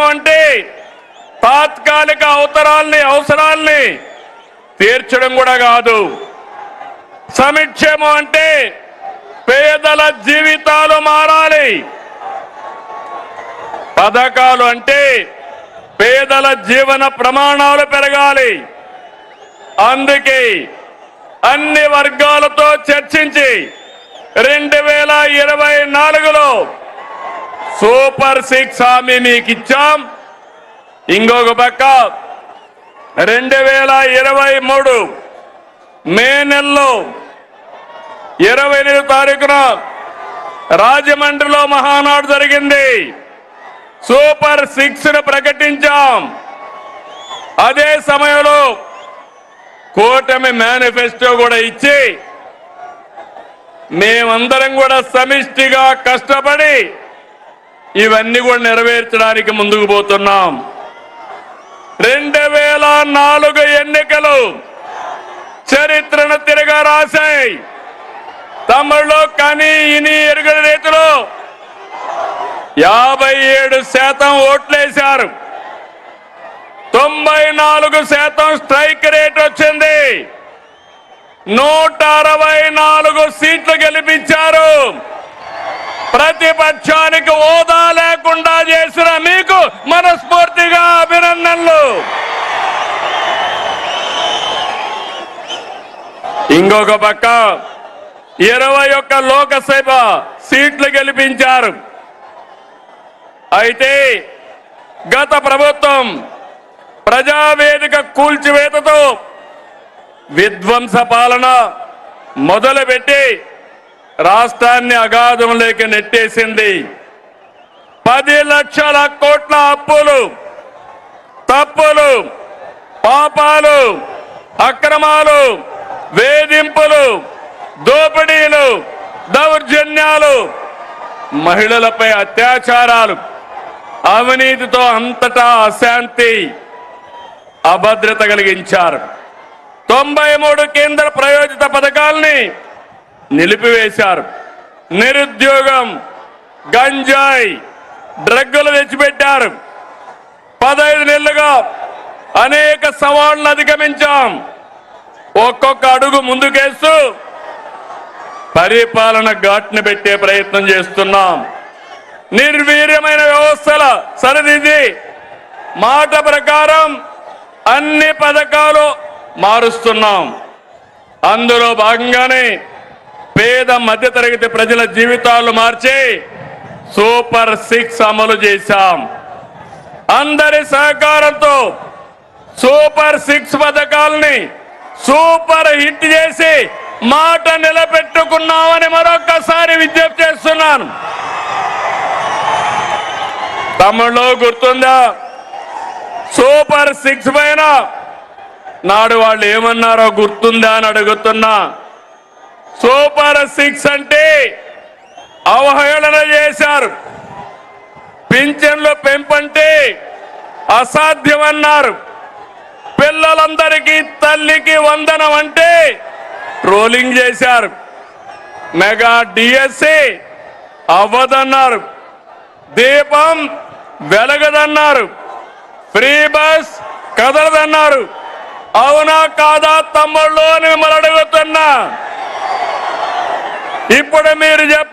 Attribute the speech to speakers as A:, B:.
A: అంటే తాత్కాలిక అవసరాల్ని అవసరాల్ని తీర్చడం కూడా కాదు. సమిక్షేమం అంటే పేదల జీవితాలు మారాలి. పథకాలు అంటే పేదల జీవన ప్రమాణాలు పెరగాలి. అందుకే అన్ని వర్గాలతో చర్చించి రెండు వేల ఇరవై నాలుగులో సూపర్ సిక్స్ హామీ మీకు ఇచ్చాం ఇంకొక పక్క రెండు వేల ఇరవై మూడు మే నెలలో ఇరవై ఎనిమిది తారీఖున రాజమండ్రిలో మహానాడు జరిగింది. సూపర్ సిక్స్ను ప్రకటించాం. అదే సమయంలో కూటమి మేనిఫెస్టో కూడా ఇచ్చి మేమందరం కూడా సమిష్టిగా కష్టపడి ఇవన్నీ కూడా నెరవేర్చడానికి ముందుకు పోతున్నాం. రెండు వేల నాలుగు ఎన్నికలు చరిత్రను తిరగా రాశాయి. తమిళలో కానీ ఇని ఎరుగని రీతిలో యాభై ఏడు శాతం ఓట్లేశారు. తొంభై నాలుగు శాతం స్ట్రైక్ రేట్ వచ్చింది. నూట అరవై నాలుగు సీట్లు గెలిపించారు. ప్రతిపక్షానికి హోదా లేకుండా చేసిన మీకు మనస్ఫూర్తిగా అభినందనలు. ఇంకొక పక్క ఇరవై ఒక్క లోకసభ సీట్లు గెలిపించారు. అయితే గత ప్రభుత్వం ప్రజావేదిక కూల్చివేతతో విధ్వంస పాలన మొదలుపెట్టి రాష్ట్రాన్ని అగాధంలోకి నెట్టేసింది. పది లక్షల కోట్ల అప్పులు తప్పులు పాపాలు అక్రమాలు వేధింపులు దోపిడీలు దౌర్జన్యాలు మహిళలపై అత్యాచారాలు అవినీతితో అంతటా అశాంతి అభద్రత కలిగించారు. తొంభై మూడు కేంద్ర ప్రయోజిత పథకాల్ని నిలిపివేశారు. నిరుద్యోగం గంజాయి డ్రగ్గులు తెచ్చిపెట్టారు. పదహైదు నెలలుగా అనేక సవాళ్ళను అధిగమించాం. ఒక్కొక్క అడుగు ముందుకేస్తూ పరిపాలన ఘాట్ని పెట్టే ప్రయత్నం చేస్తున్నాం. నిర్వీర్యమైన వ్యవస్థల సరిదిది మాట ప్రకారం అన్ని పథకాలు మారుస్తున్నాం. అందులో భాగంగానే పేద మధ్యతరగతి ప్రజల జీవితాలు మార్చి సూపర్ సిక్స్ అమలు చేశాం. అందరి సహకారంతో సూపర్ సిక్స్ పథకాల్ని సూపర్ హిట్ చేసి మాట నిలబెట్టుకున్నామని మరొక్కసారి విజ్ఞప్తి చేస్తున్నాను. తమిళలో గుర్తుందా? సూపర్ సిక్స్ పైన నాడు వాళ్ళు ఏమన్నారో గుర్తుందా అని అడుగుతున్నా. సూపర్ సిక్స్ అంటే అవహేళన చేశారు. పింఛన్లు పెంపంటే అసాధ్యమన్నారు. పిల్లలందరికీ తల్లికి వందనం అంటే ట్రోలింగ్ చేశారు. మెగా డిఎస్సి అవ్వదన్నారు. దీపం వెలగదన్నారు. Free bus కదలదన్నారు. అవునా కాదా తమ్ముళ్ళు అని మిమ్మల్ని అడుగుతున్నా. ఇప్పుడు మీరు చెప్ప